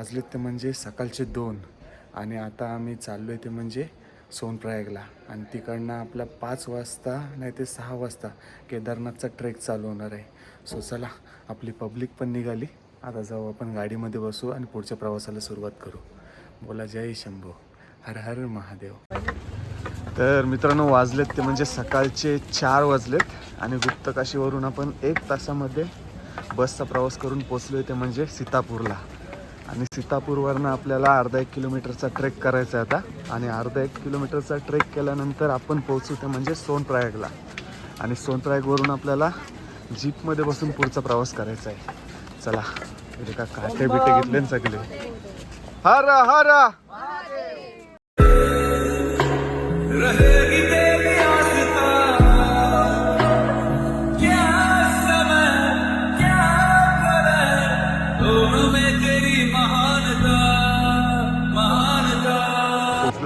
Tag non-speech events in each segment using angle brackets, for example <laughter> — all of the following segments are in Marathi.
वाजलेत ते म्हणजे सकाळचे दोन. आणि आता आम्ही चाललो आहे ते म्हणजे सोनप्रयागला. आणि तिकडनं आपला पाच वाजता नाही ते सहा वाजता केदारनाथचा ट्रेक चालू होणार आहे. सो चला आपली पब्लिक पण निघाली. आता जाऊ आपण गाडीमध्ये बसू आणि पुढच्या प्रवासाला सुरुवात करू. बोला जय शंभू. हर हर महादेव. तर मित्रांनो वाजलेत ते म्हणजे सकाळचे चार वाजलेत. आणि गुप्तकाशीवरून आपण एक तासामध्ये बसचा प्रवास करून पोचलो ते म्हणजे सीतापूरला. आणि सीतापूरवरनं आपल्याला अर्धा एक किलोमीटरचा ट्रेक करायचा आहे आता. आणि अर्धा एक किलोमीटरचा ट्रेक केल्यानंतर आपण पोहोचू ते म्हणजे सोनप्रयागला. आणि सोनप्रयागवरून आपल्याला जीपमध्ये बसून पुढचा प्रवास करायचा आहे. चला इथे का काटे बिटे घेतले ना सगळे. हर हर.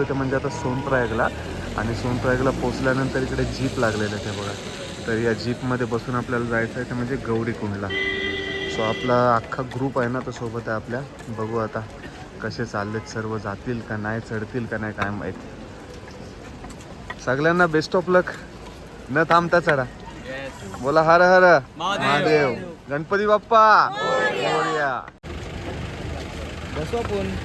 पोचलो ते म्हणजे आता सोनप्रयागला. आणि सोनप्रयागला पोचल्यानंतर इकडे जीप लागलेलं आहे ते बघा. तर या जीपमध्ये बसून आपल्याला जायचं आहे ते म्हणजे गौरीकुंडला सो आपला अख्खा ग्रुप आहे ना तो सोबत आहे आपल्या. बघू आता कसे चाललेत सर्व जातील का नाही चढतील का नाही काय माहीत. सगळ्यांना बेस्ट ऑफ लक न थांबता चढा. बोला हर हर. महादेव. गणपती बाप्पा. मोरया.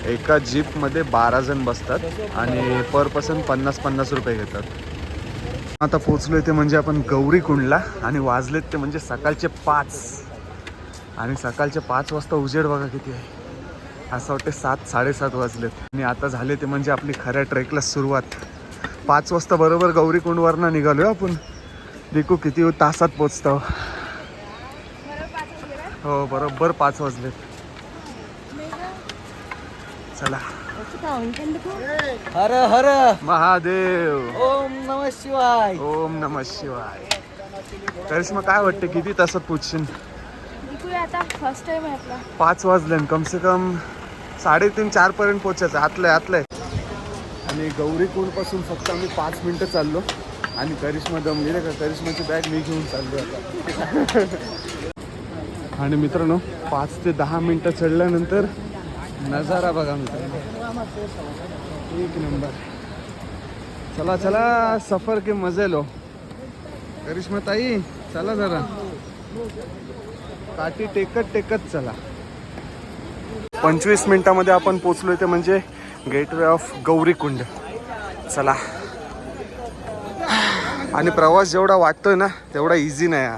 एका जीपमध्ये बारा जण बसतात आणि पर पर्सन पन्नास पन्नास रुपये घेतात. आता पोचलोय ते म्हणजे आपण गौरी कुंडला आणि वाजलेत ते म्हणजे सकाळचे पाच. आणि सकाळचे पाच वाजता उजेड बघा किती आहे. असं वाटते सात साडेसात वाजलेत. आणि आता झाले ते म्हणजे आपली खऱ्या ट्रेकला सुरुवात. पाच वाजता बरोबर गौरी कुंडवरनं निघालोय आपण. देखू किती तासात पोचतो हो बरोबर पाच वाजलेत. चला. हर हर. महादेव. ओम नम शिवाय. ओम नम शिवाय. करिश्मा काय वाटते किती तासात पोचशील? बघूया आता फर्स्ट टाइम आहे आपला. पाच वाजले न कम से कम साडेतीन चार पर्यंत पोचायचं. आतलंय आतलंय. आणि गौरी कुंडपासून फक्त आम्ही पाच मिनिटं चाललो. आणि करिश्मा दमली रे का? करिश्माची बॅग मी घेऊन चाललो आता. आणि मित्रांनो पाच ते दहा मिनिटं चढल्यानंतर नजारा बघा मित्रांनो. एक नंबर. चला चला सफर के मजे लो. करिश्मा ताई चला जरा. काठी टेकत टेकत चला. पंचवीस मिनिटामध्ये आपण पोचलो ते म्हणजे गेटवे ऑफ गौरीकुंड. चला. आणि प्रवास जेवढा वाटतोय ना तेवढा इझी नाही हा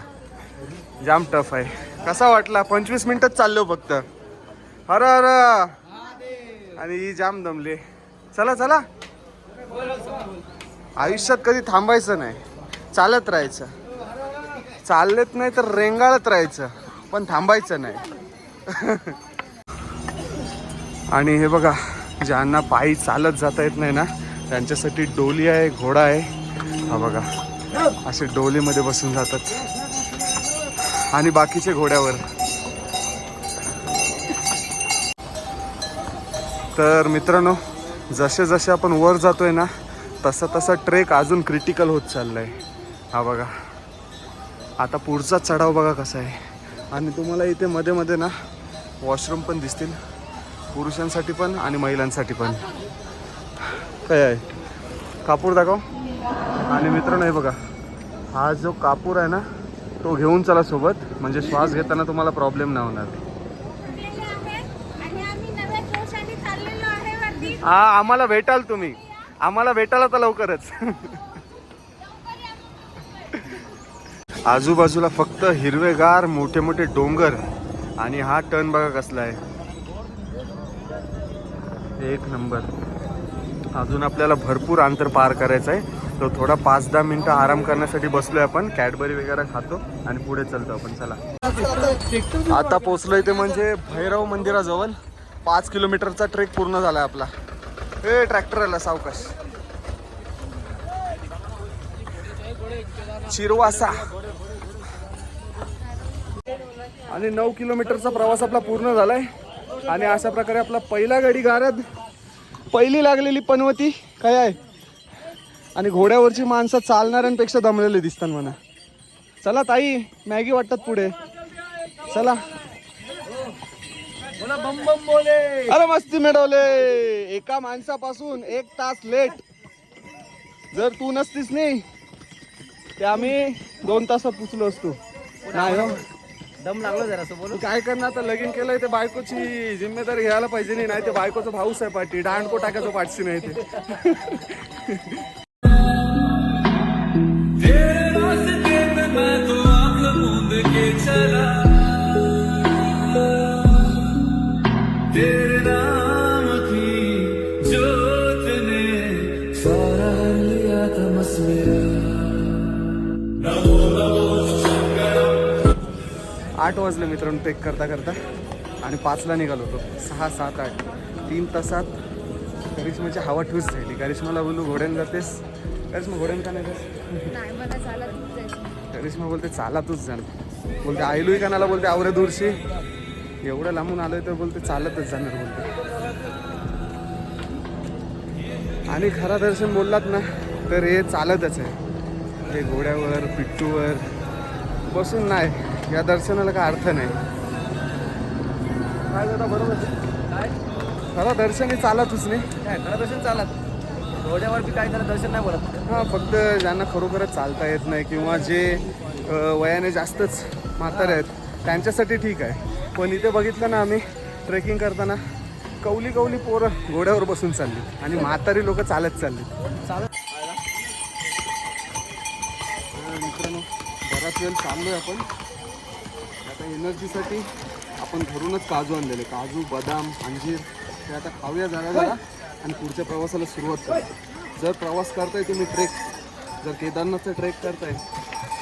जाम टफ आहे. कसा वाटला? पंचवीस मिनिटच चाललो फक्त. हर हर. आणि ही जाम दमले. चला चला. आयुष्यात कधी थांबायचं नाही. चालत राहायचं. चालत नाही तर रेंगाळत राहायचं. पण थांबायचं नाही. आणि हे बघा ज्यांना पायी चालत जाता येत नाही ना त्यांच्यासाठी डोली आहे घोडा आहे. हा बघा असे डोलीमध्ये बसून जातात. आणि बाकीचे घोड्यावर. तर मित्रांनो जसे जसे आपण वर जातो आहे ना तसा तसा ट्रेक अजून क्रिटिकल होत चाललाय. हा बघा. आता पुढचा चढाव बघा कसा आहे. आणि तुम्हाला इथे मध्ये मध्ये ना वॉशरूम पण दिसतील. पुरुषांसाठी पण आणि महिलांसाठी पण. काय आहे? कापूर दाखव. आणि मित्रांनो हे बघा. हा जो कापूर आहे ना तो घेऊन चला सोबत. म्हणजे श्वास घेताना तुम्हाला प्रॉब्लेम नाही होणार आणि आम्ही नव्या जोशाने चाललेलो आहे वरती हा आम्हाला भेटाल तुम्ही. आम्हाला भेटाल आता लवकरच. आजूबाजूला फक्त हिरवेगार मोठे मोठे डोंगर आणि हा टर्न बघा कसला आहे. एक नंबर. अजून आपल्याला भरपूर अंतर पार करायचं आहे तर थोडा पाच दहा मिनिटं आराम करण्यासाठी बसलोय आपण. कॅडबरी वगैरे खातो आणि पुढे चलतो आपण. चला. आता पोचलोय ते म्हणजे भैरव मंदिराजवळ. पाच किलोमीटरचा ट्रेक पूर्ण झालाय आपला. हे ट्रॅक्टर आला सावकाश. चिरवासा आणि नऊ किलोमीटरचा प्रवास आपला पूर्ण झालाय. आणि अशा प्रकारे आपला पहिला गाडी गारद पहिली लागलेली पनवती काय आहे? आणि घोड्यावरची माणसं चालणाऱ्यांपेक्षा दमलेले दिसतात म्हणा. चला ताई मॅगी वाटतात पुढे. चला. अरे मस्ती मिळवले. एका माणसापासून एक तास लेट. जर तू नसतीस नाही ते आम्ही दोन तासात पुचलो असतो. नाही हो. दम लागलो जरा बोलू. तू काय करणार आता लगीन केलंय ते बायकोची जिम्मेदारी घ्यायला पाहिजे नाही नाही ते बायकोचा भाऊस आहे पाठी दांडको टाकायचो पाठशी नाही ते. वाजले मित्रांनो टेक करता करता. आणि पाचला निघालो होतो सहा सात आठ तीन तासात करिश्माची हवा ठूस झाली. करिश्माला बोलू घोड्यानं जातेस? करिश्मा घोड्यानं का नाही करिश्मा बोलते चाला तूच जाणार बोलते आयलूय कानाला बोलते आवरे दूरशी. एवढं लांबून आलोय तर बोलते चालतच जाणार बोलते. आणि खरा दर्शन बोललात ना तर हे चालतच आहे. हे घोड्यावर पिट्टूवर बसून नाही. या दर्शनाला काय अर्थ नाही. काय दादा बरोबर खरा दर्शन हे चालतच नाही. काय खरं दर्शन चालत. घोड्यावर बी काय त्याला दर्शन नाही बोलत. हां फक्त ज्यांना खरोखरच चालता येत नाही किंवा जे वयाने जास्तच म्हातारे आहेत त्यांच्यासाठी ठीक आहे. पण इथे बघितलं ना आम्ही ट्रेकिंग करताना कौली कौली पोरं घोड्यावर बसून चालली. आणि म्हातारी लोक चालत चालली. चालत. मित्रांनो बराच वेळ चाललोय आपण. आता एनर्जीसाठी आपण घरूनच काजू आणलेले. काजू बदाम अंजीर हे आता खाऊया जरा जरा आणि पुढच्या प्रवासाला सुरुवात करू जर प्रवास करताय तुम्ही ट्रेक जर केदारनाथचा ट्रेक करताय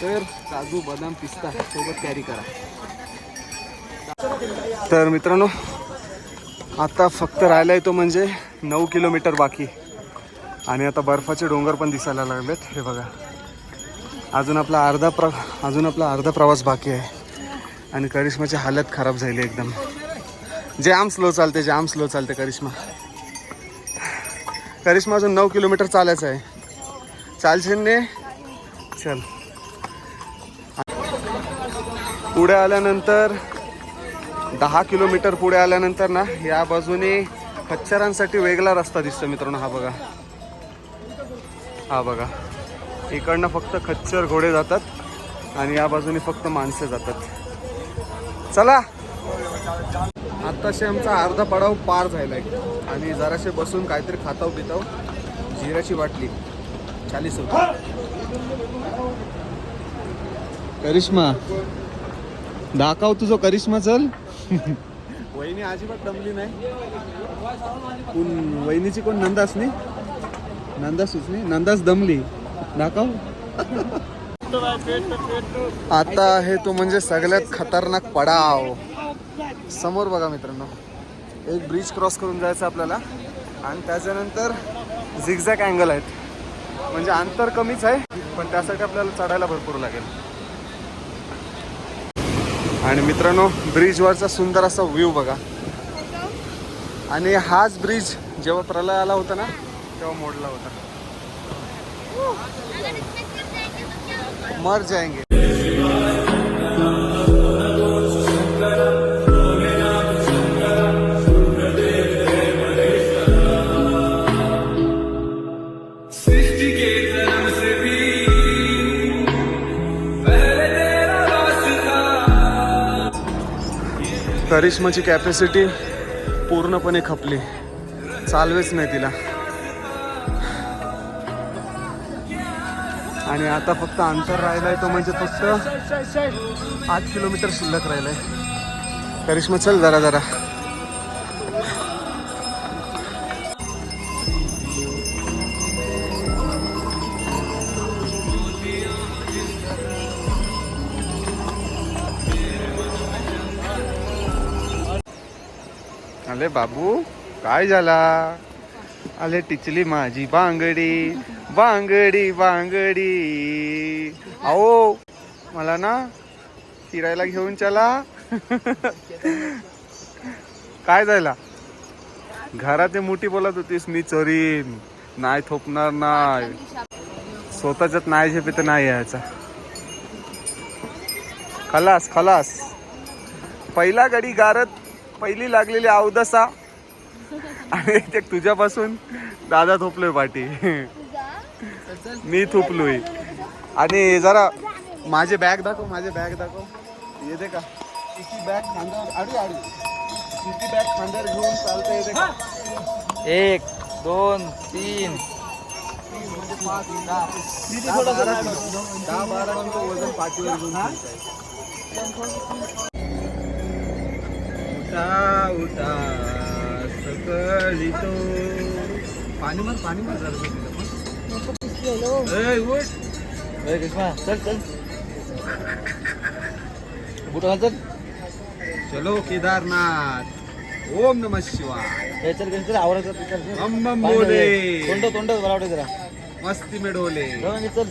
तर काजू बदाम पिस्ता सोबत कॅरी करा. तर मित्रांनो आता फक्त राहिला आहे तो म्हणजे नऊ किलोमीटर बाकी. आणि आता बर्फाचे डोंगर पण दिसायला लागलेत. हे बघा. अजून आपला अर्धा प्र अजून आपला अर्धा प्रवास बाकी आहे. आणि करिश्माची हालत खराब झाली एकदम. जाम स्लो चालते जाम स्लो चालते करिश्मा. करिश्मा अजून नऊ किलोमीटर चालायचं आहे. चालशील ने? चल. पुढे आल्यानंतर दहा किलोमीटर पुढे आल्यानंतर ना या बाजूने खच्चरांसाठी वेगळा रस्ता दिसतो मित्रांनो हा बघा. हा बघा. इकडनं फक्त खच्चर घोडे जातात आणि या बाजूने फक्त माणसं जातात. चला. आत्ताशी आमचा अर्धा पडाव पार झालाय. आणि जराशे बसून काहीतरी खाताव पिताव जिराची बाटली. चाळीस रुपये करिश्मा. दाखव तुझो करिश्मा चल. वहिनी अजिबात दमली नाही. कोण वहिनीची कोण नंदास नाही नंदासूच नाही. नंदास दमली. दाखव. आता आहे तो म्हणजे सगळ्यात खतरनाक पडाव. समोर बघा मित्रांनो. एक ब्रिज क्रॉस करून जायचं आपल्याला. आणि त्याच्यानंतर झिगझॅक अँगल आहेत. म्हणजे अंतर कमीच आहे पण त्यासाठी आपल्याला चढायला भरपूर लागेल. आणि मित्रांनो ब्रिजवरचा सुंदर असा व्ह्यू बघा. आणि हाच ब्रिज जेव्हा प्रलय आला होता ना तेव्हा मोडला होता. मर जाएंगे। करिश्माची कॅपॅसिटी पूर्णपणे खपली. चालवेच नाही तिला. आणि आता फक्त अंतर आहे तो म्हणजे फक्त आठ किलोमीटर शिल्लक राहिलं आहे करिश्मा चल जरा जरा. अरे बाबू काय झाला? अरे टिचली माझी बांगडी. बांगडी बांगडी अहो मला ना फिरायला घेऊन चला. काय जायला घरात मोठी बोलत होतीस मी चोरीन. नाही थोपणार नाही. स्वतःच्यात नाही झेपे तर नाही यायचा. खलास खलास. पहिला गडी गारत पहिली लागलेली अवदसा आणि ते तुझ्यापासून दादा थोपलोय पाठी. मी थोपलोय. आणि जरा माझे बॅग दाखव माझे बॅग दाखव. येते का? किती बॅग खांद्यावर आडी आडी. किती बॅग खांद्यावर घेऊन चालता येते का? एक दोन तीन. दहा बारा किलो दहा बारा किलो वजन पाठीवर घेऊन फिरताय. उठा उठा सकळी तो पाणी मार पाणी मार जरा चल चल. बुट घाल चल. चलो केदारनाथ. ओम नमः शिवाय. ए, चल चल आवरायचं चल, चल, चल. बम बम पाणी बोले. दे. तोंड तोंड मला वाटतं जरा. मस्ती में डोले. जाऊ दे, चल.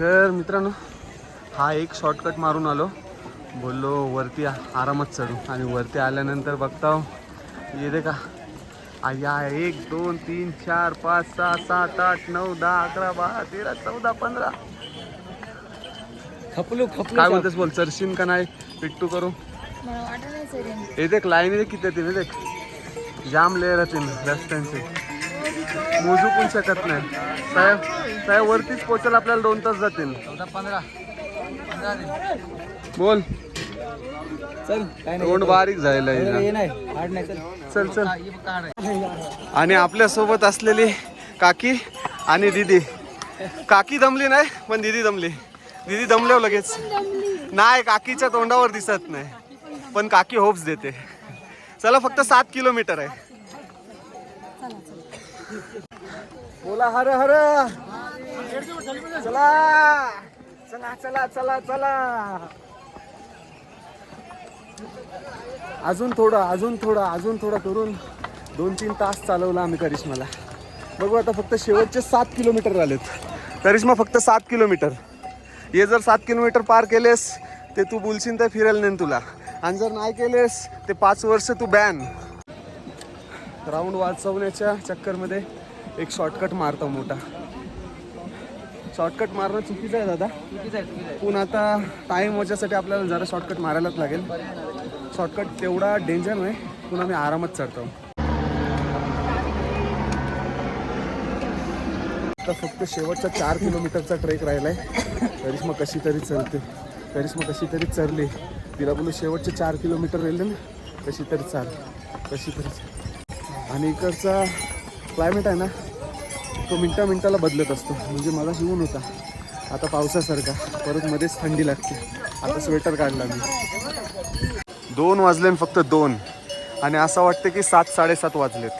तर मित्रांनो हा एक शॉर्टकट मारून आलो. बोललो वरती आ- आरामात चढू. आणि वरती आल्यानंतर बघता येते का? आया एक दोन तीन चार पाच सहा सात आठ नऊ दहा अकरा बारा तेरा चौदा पंधरा. खपलू खपलू काय बोलतेस बोल चरशीन का नाही? पिट्टू करू. मला वाटत नाही सर हे देख लाईन देख किती येतील हे देख जाम लेअर येतील रस्त्यांचे मोजू पण शकत नाही. साहेब साहेब वरतीच पोचायला आपल्याला दोन तास जातील. बोल. चल काय नाही. तोंड बारीक झालेलं एवढं आहे. हे नाही हार्ड नाही चल. चल. आणि आपल्यासोबत असलेली काकी आणि दीदी. काकी दमली नाही पण दीदी दमली. दीदी दमल्यावर लगेच. नाही काकीच्या तोंडावर दिसत नाही पण काकी होप्स देते. चला फक्त सात किलोमीटर आहे. बोला हर हर. चला. चला चला चला चला. अजून थोडं अजून थोडं अजून थोडं करून दोन तीन तास चालवला आम्ही करिश्माला. बघू आता फक्त शेवटचे सात किलोमीटर झालेत. करिश्मा फक्त सात किलोमीटर. हे जर सात किलोमीटर पार केलेस ते तू बोलशील तर फिरेल नाही तुला. आणि जर नाही केलेस ते पाच वर्ष तू बॅन राऊंड वाचवण्याच्या चक्करमध्ये एक शॉर्टकट मारतो मोठा. शॉर्टकट मारणं चुकीचं आहे दादा. पण आता टाईम वाच्यासाठी आपल्याला जरा शॉर्टकट मारायलाच लागेल. शॉर्टकट तेवढा डेंजर नाही पण आम्ही आरामात चढतो. आता फक्त शेवटचा चार किलोमीटरचा ट्रेक राहिला आहे करिश्मा कशी तरी चरते करिश्मा कशी तरी चरली तिला बोलू शेवटचे चार किलोमीटर राहिले ना कशी तरी चाल कशी तरी चाल. आणि इकडचा क्लायमेट आहे ना तो मिनटा मिनटाला बदलत असतो. म्हणजे मला शिवून होता. आता पावसासारखा. परत मध्येच थंडी लागते. आता स्वेटर काढला मी. दोन वाजले आणि फक्त दोन. आणि असं वाटतं की सात साडेसात वाजलेत.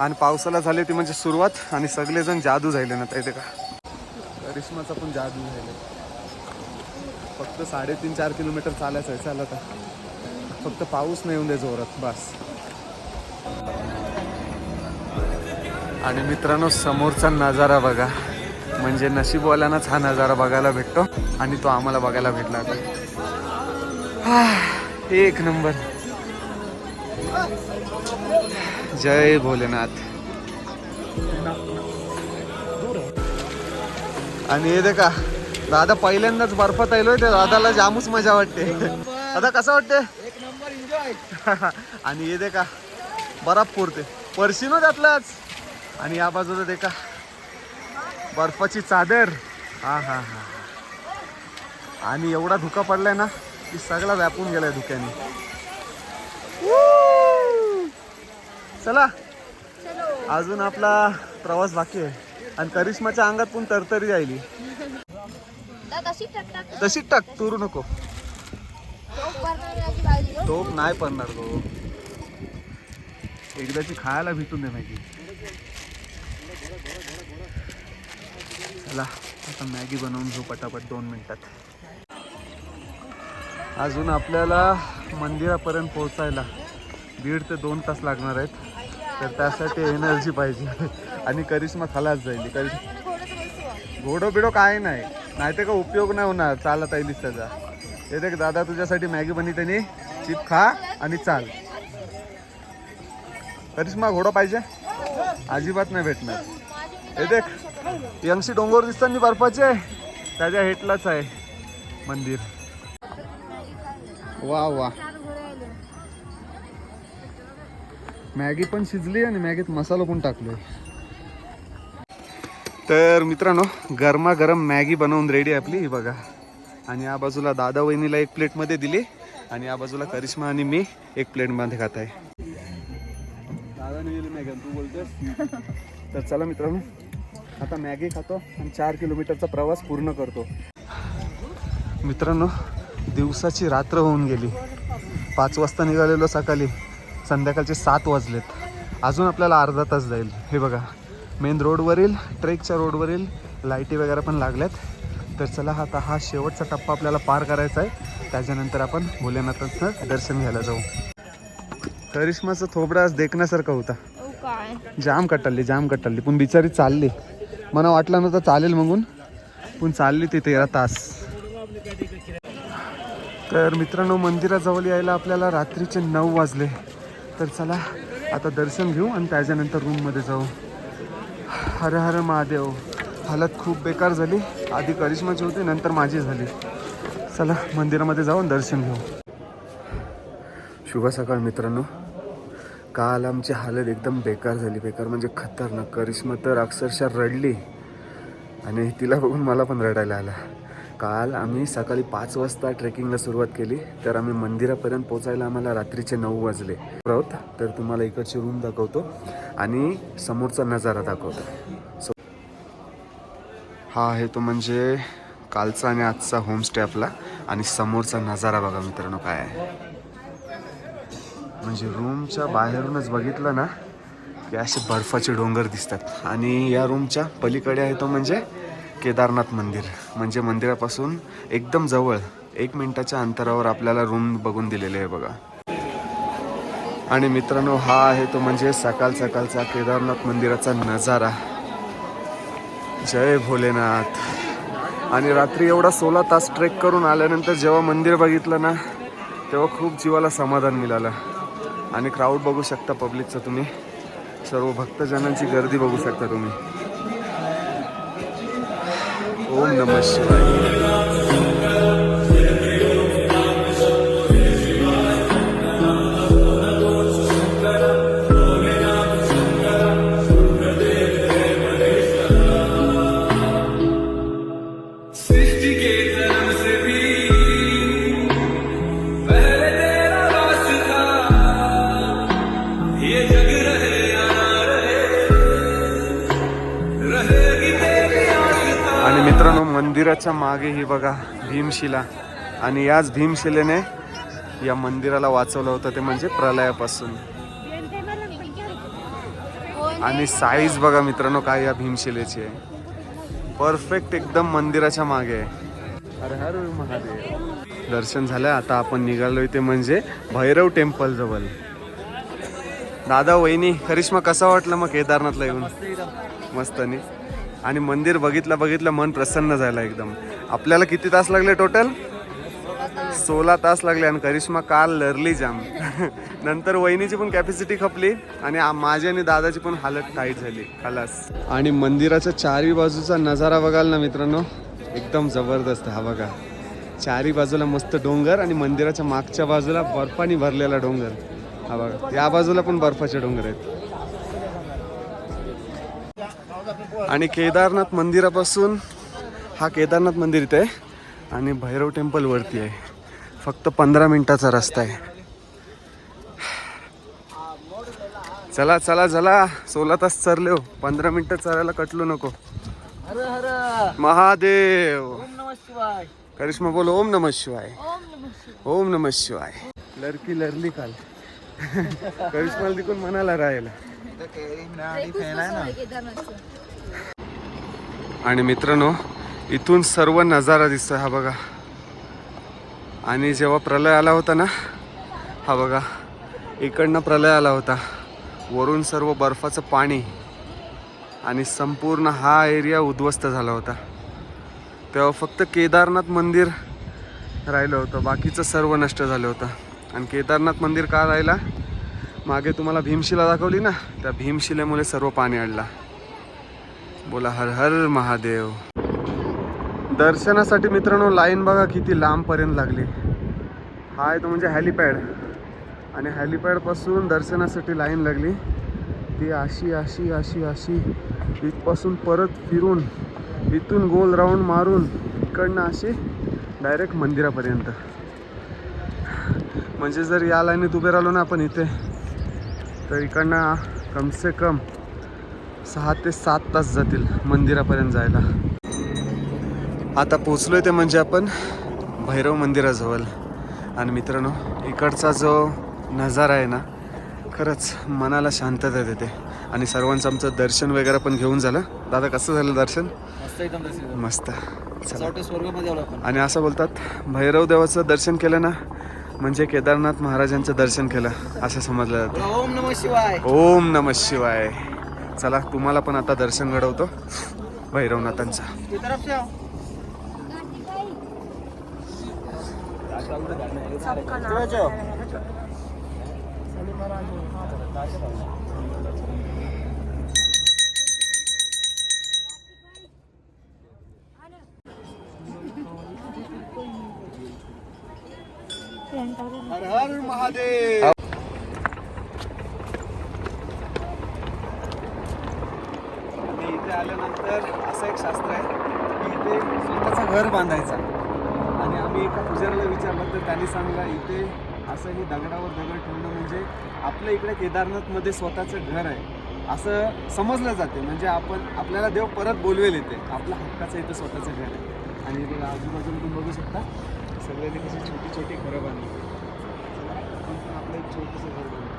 आणि पावसाला झाले ती म्हणजे सुरुवात आणि सगळेजण जादू झाले ना इथे का? करिश्माचा पण जादू झाले फक्त साडेतीन चार किलोमीटर चालायचं आहे चाल आता. फक्त पाऊस नाही येऊन दे जोरात बस. आणि मित्रांनो समोरचा नजारा बघा. म्हणजे नशीबवाल्यांनाच हा नजारा बघायला भेटतो आणि तो आम्हाला बघायला भेटला आता. एक नंबर। जय भोलेनाथ। आणि हे दे का दादा पहिल्यांदाच बर्फात आलोय त्या दादाला जामच मजा वाटते. दादा कसं वाटते <laughs> आणि हे दे का बर्फ पुरते परशिनो त्यातलाच आणि या बाजूला दे का बर्फाची चादर. हा हा हा. आणि एवढा धुका पडलाय ना? की सगळा व्यापून गेलाय धुक्याने. चला. अजून आपला प्रवास बाकी आहे. आणि करिश्माच्या अंगात पण तरतरी राहिली. तशी टाक टाक. तशीच टाक तुरू नको. टोप नाही पडणार तो एकदाची खायला भेटून दे मॅगी. चला आता मॅगी बनवून घेऊ पटापट दोन मिनिटात. अजून आपल्याला मंदिरापर्यंत पोहोचायला दीड ते दोन तास लागणार आहेत. तर त्यासाठी एनर्जी पाहिजे. आणि करिश्मा खालाच जाईल. करिश्मा घोडो बिडो काय नाही. नाही ते का उपयोग नाही होणार. चालत येईलीस त्याचा येते देख दादा तुझ्यासाठी मॅगी बनी त्यांनी. चिप खा आणि चाल. करिश्मा घोडा पाहिजे? अजिबात नाही भेटणार. येते यंगशी डोंगर दिसतात बर्फाचे. त्याच्या हेटलाच आहे मंदिर. वा वा. मॅगी पण शिजली आणि मॅगीत मसाला पण टाकलोय. तर मित्रांनो गरमागरम मॅगी बनवून रेडी आपली ही बघा. आणि या बाजूला दादा वहिनीला एक प्लेटमध्ये दिली आणि या बाजूला करिश्मा आणि मी एक प्लेटमध्ये खात आहे. <laughs> तर चला मित्रांनो आता मॅगी खातो आणि चार किलोमीटरचा प्रवास पूर्ण करतो. मित्रांनो दिवसाची रात्र होऊन गेली. पाच वाजता निघालेलो सकाळी. संध्याकाळचे सात वाजलेत. अजून आपल्याला अर्धा तास जाईल. हे बघा. मेन रोडवरील ट्रेकच्या रोडवरील लाईटी वगैरे पण लागल्यात. तर चला आता हा शेवटचा टप्पा आपल्याला पार करायचा आहे. त्याच्यानंतर आपण भोलेनाथाचं दर्शन घ्यायला जाऊ. करिश्माचा थोबडा आज देखण्यासारखा होता. हो जाम कटलली जाम कटलली पण बिचारी चालली. मला वाटलं नव्हतं चालेल मगून पण चालली ती तेरा तास. तर मित्रांनो मंदिराजवळ यायला आपल्याला रात्रीचे नऊ वाजले. तर चला आता दर्शन घेऊ आणि त्याच्यानंतर रूममध्ये जाऊ. हर हर महादेव. हालत खूप बेकार झाली. आधी करिश्माची होती नंतर माझी झाली. चला मंदिरामध्ये जाऊन दर्शन घेऊ. शुभ सकाळ मित्रांनो. काल आमची हालत एकदम बेकार झाली. बेकार म्हणजे खतरनाक. करिश्मा तर अक्षरशः रडली. आणि तिला बघून मला पण रडायला आला. काल आम्ही सकाळी पाच वाजता ट्रेकिंगला सुरुवात केली तर आम्ही मंदिरापर्यंत पोचायला आम्हाला रात्रीचे नऊ वाजले. आहोत तर तुम्हाला इकडची रूम दाखवतो आणि समोरचा नजारा दाखवतो. सो हा आहे तो म्हणजे कालचा आणि आजचा होमस्टे आपला आणि समोरचा नजारा बघा मित्रांनो काय आहे. म्हणजे रूमच्या बाहेरूनच बघितलं ना की असे बर्फाचे डोंगर दिसतात. आणि या रूमच्या पलीकडे आहे तो म्हणजे केदारनाथ मंदिर. म्हणजे मंदिरापासून एकदम जवळ एक मिनिटाच्या अंतरावर आपल्याला रूम बघून दिलेले आहे बघा. आणि मित्रांनो हा आहे तो म्हणजे सकाळ सकाळचा केदारनाथ मंदिराचा नजारा. जय भोलेनाथ. आणि रात्री एवढा सोळा तास ट्रेक करून आल्यानंतर जेव्हा मंदिर बघितलं ना तेव्हा खूप जीवाला समाधान मिळालं. आणि क्राऊड बघू शकता पब्लिकचं तुम्ही. सर्व भक्तजनांची गर्दी बघू शकता तुम्ही. ओम नम शिवाय Yeah. मंदिराच्या मागे ही बघा भीमशिला. आणि याच भीमशिलेने या मंदिराला वाचवलं होतं ते म्हणजे प्रलयापासून. आणि साईज बघा मित्रांनो काय या भीमशिलेची आहे. परफेक्ट एकदम मंदिराच्या मागे आहे. हर हर महादेव. दर्शन झालं आता आपण निघालोय ते म्हणजे भैरव टेम्पल जवळ. दादा वहिनी करिश्मा कसा वाटलं मग केदारनाथला येऊन? मस्त नाही आणि मंदिर बघितलं बघितलं मन प्रसन्न झालं एकदम. आपल्याला किती तास लागले टोटल सोळा तास लागले आणि करिश्मा काल लरली जाम. <laughs> नंतर वहिनीची पण कॅपॅसिटी खपली आणि माझी आणि दादाची पण हालत टाईट झाली. खलास. आणि मंदिराच्या चारही बाजूचा नजारा बघाल ना मित्रांनो? एकदम जबरदस्त हा बघा. चारी बाजूला मस्त डोंगर आणि मंदिराच्या मागच्या बाजूला बर्फाने भरलेला डोंगर. हा बघा. या बाजूला पण बर्फाचे डोंगर आहेत. आणि केदारनाथ मंदिरापासून हा केदारनाथ मंदिर इथे आहे. आणि भैरव टेम्पल वरती आहे. फक्त पंधरा मिनिटाचा रस्ता आहे. चला चला चला. सोळा तास चरले हो. पंधरा मिनिटं चरायला कटलो नको. महादेव. ओम नमः शिवाय. करिश्मा बोल ओम नमः शिवाय. ओम नमः शिवाय. ओम नमः शिवाय. लरकी लरली काल. करिश्माला तिकून मनाला राहायला. आणि मित्रांनो इथून सर्व नजारा दिसतोय हा बघा. आणि जेव्हा प्रलय आला होता ना हा बघा इकडनं प्रलय आला होता. वरून सर्व बर्फाचं पाणी आणि संपूर्ण हा एरिया उद्ध्वस्त झाला होता. तेव्हा फक्त केदारनाथ मंदिर राहिलं होतं बाकीचं सर्व नष्ट झालं होतं. आणि केदारनाथ मंदिर का राहिला? मागे तुम्हाला भीमशिला दाखवली ना त्या भीमशिलेमुळे सर्व पाणी अडला. बोला हर हर महादेव. दर्शनासाठी मित्रांनो लाईन बघा किती लांबपर्यंत लागली. हा आहे तो म्हणजे हॅलिपॅड आणि हॅलिपॅडपासून दर्शनासाठी लाईन लागली. ती अशी अशी अशी अशी. इथपासून परत फिरून इथून गोल राऊंड मारून इकडनं अशी डायरेक्ट मंदिरापर्यंत. म्हणजे जर या लाईनीत उभे राहिलो ना आपण इथे तर इकडनं कमसे कम सहा ते सात तास जातील मंदिरापर्यंत जायला. आता पोचलोय ते म्हणजे आपण भैरव मंदिराजवळ. आणि मित्रांनो इकडचा जो नजारा आहे ना खरंच मनाला शांतता देते आणि सर्वांचं आमचं दर्शन वगैरे पण घेऊन झालं. दादा कसं झालं दर्शन? मस्त आणि असं बोलतात भैरव देवाचं दर्शन केलं ना म्हणजे केदारनाथ महाराजांचं दर्शन केलं. असं समजलं जातं. ओम नमः शिवाय. ओम नम शिवाय. चला तुम्हाला पण आता दर्शन घडवतो. भैरवनाथांचा. हर हर महादेव आणि इथे आल्यानंतर असं एक शास्त्र आहे की इथे स्वतःचं घर बांधायचा. आणि आम्ही एका पुजाऱ्याला विचारलं तर त्यांनी सांगला इथे असं हे दगडावर दगड ठेवणं म्हणजे आपल्या इकडे केदारनाथमध्ये स्वतःचं घर आहे. असं समजलं जाते. म्हणजे आपण आपल्याला देव परत बोलवेल येते आपल्या हक्काचं इथं स्वतःचं घर आहे. आणि बघा आजूबाजूला तुम्ही बघू शकता सगळ्यांनी कशी छोटी छोटी घरं बांधली. चला, आपण पण आपलं एक छोटंसं घर बांधू.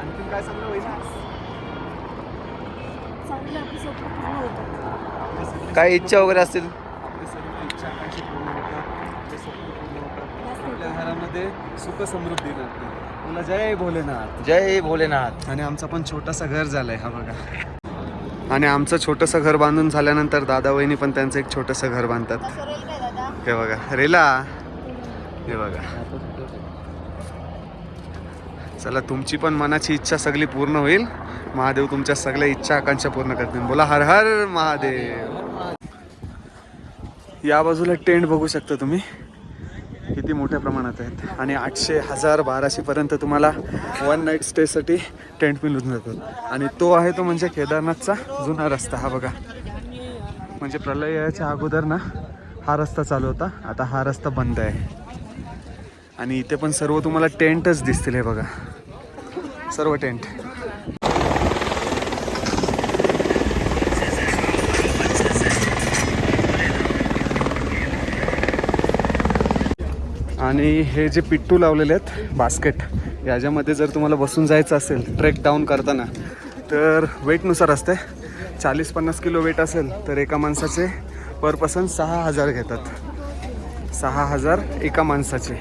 आणखी काय सांगलं वैशाख चांगलं आपलं स्वप्न पूर्ण होतं आपले सगळे काय इच्छा वगैरे असतील? आपले सर्व इच्छा आकांक्षा पूर्ण होतात. आपले स्वप्न पूर्ण होतात. आपल्या घरामध्ये सुख समृद्धी राहते. जय भोलेनाथ. जय भोलेनाथ. आणि आमचं पण छोटंसं घर झालंय हा बघा. आणि आमचं छोटंसं घर बांधून झाल्यानंतर दादा वहिनी पण त्यांचं एक छोटंसं घर बांधतात. हे बघा रेला. हे बघा. चला तुमची पण मनाची इच्छा सगळी पूर्ण होईल. महादेव तुमच्या सगळ्या इच्छा आकांक्षा पूर्ण करतील. बोला हर हर महादेव. या बाजूला टेंट बघू शकता तुम्ही. किती मोठ्या प्रमाणात आहेत. आणि आठशे हजार बाराशे पर्यंत तुम्हाला वन नाईट स्टेसाठी टेंट मिळून जातात. आणि तो आहे तो म्हणजे केदारनाथचा जुना रस्ता. हा बघा. म्हणजे प्रलयाच्या अगोदर ना हा रस्ता चालू होता. आता हा रस्ता बंद आहे. आणि इथे पण सर्व तुम्हाला टेंटच दिसतील हे बघा. सर्व टेंट. आणि हे जे पिट्टू लावलेले आहेत बास्केट याच्यामध्ये जर तुम्हाला बसून जायचं असेल ट्रेक डाऊन करताना तर वेटनुसार असते. चाळीस पन्नास किलो वेट असेल तर एका माणसाचे पर पर्सन सहा हजार घेतात. सहा हजार एका माणसाचे.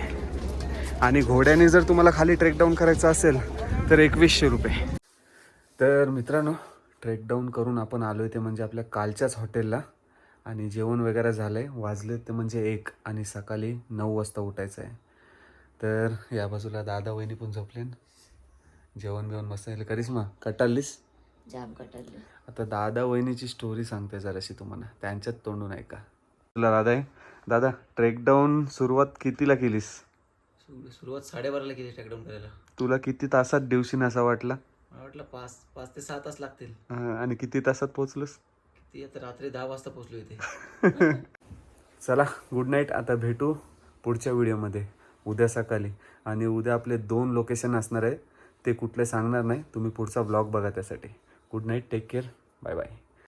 आणि घोड्याने जर तुम्हाला खाली ट्रेक डाऊन करायचं असेल तर एकवीसशे रुपये. तर मित्रांनो ट्रेक डाऊन करून आपण आलो ते म्हणजे आपल्या कालच्याच हॉटेलला. आणि जेवण वगैरे झालं आहे वाजले ते म्हणजे एक आणि सकाळी नऊ वाजता उठायचं आहे. तर या बाजूला दादा वहिनी पण झोपले जेवण बिवण मस्त झालं. करिश्मा कटालीस जाम कटरलं आता दादा वहिनीची स्टोरी सांगते जराशी तुम्हाला. त्यांच्यात तोंडून ऐका. तुला दादा आहे दादा ट्रेक डाऊन सुरुवात कितीला केलीस? सुरु- सुरुवात साडेबाराला केली ट्रॅकडाऊन करायला. तुला किती तासात दिवशीन असं वाटलं? मला वाटलं पाच पाच ते सहा तास लागतील. आणि किती तासात पोचलोस ती आता रात्री दहा वाजता पोचलो इथे <laughs> चला गुड नाईट आता भेटू पुढच्या व्हिडिओमध्ये. उद्या सकाळी. आणि उद्या आपले दोन लोकेशन असणार आहे ते कुठले सांगणार नाही. तुम्ही पुढचा ब्लॉग बघा त्यासाठी. Good night take care bye bye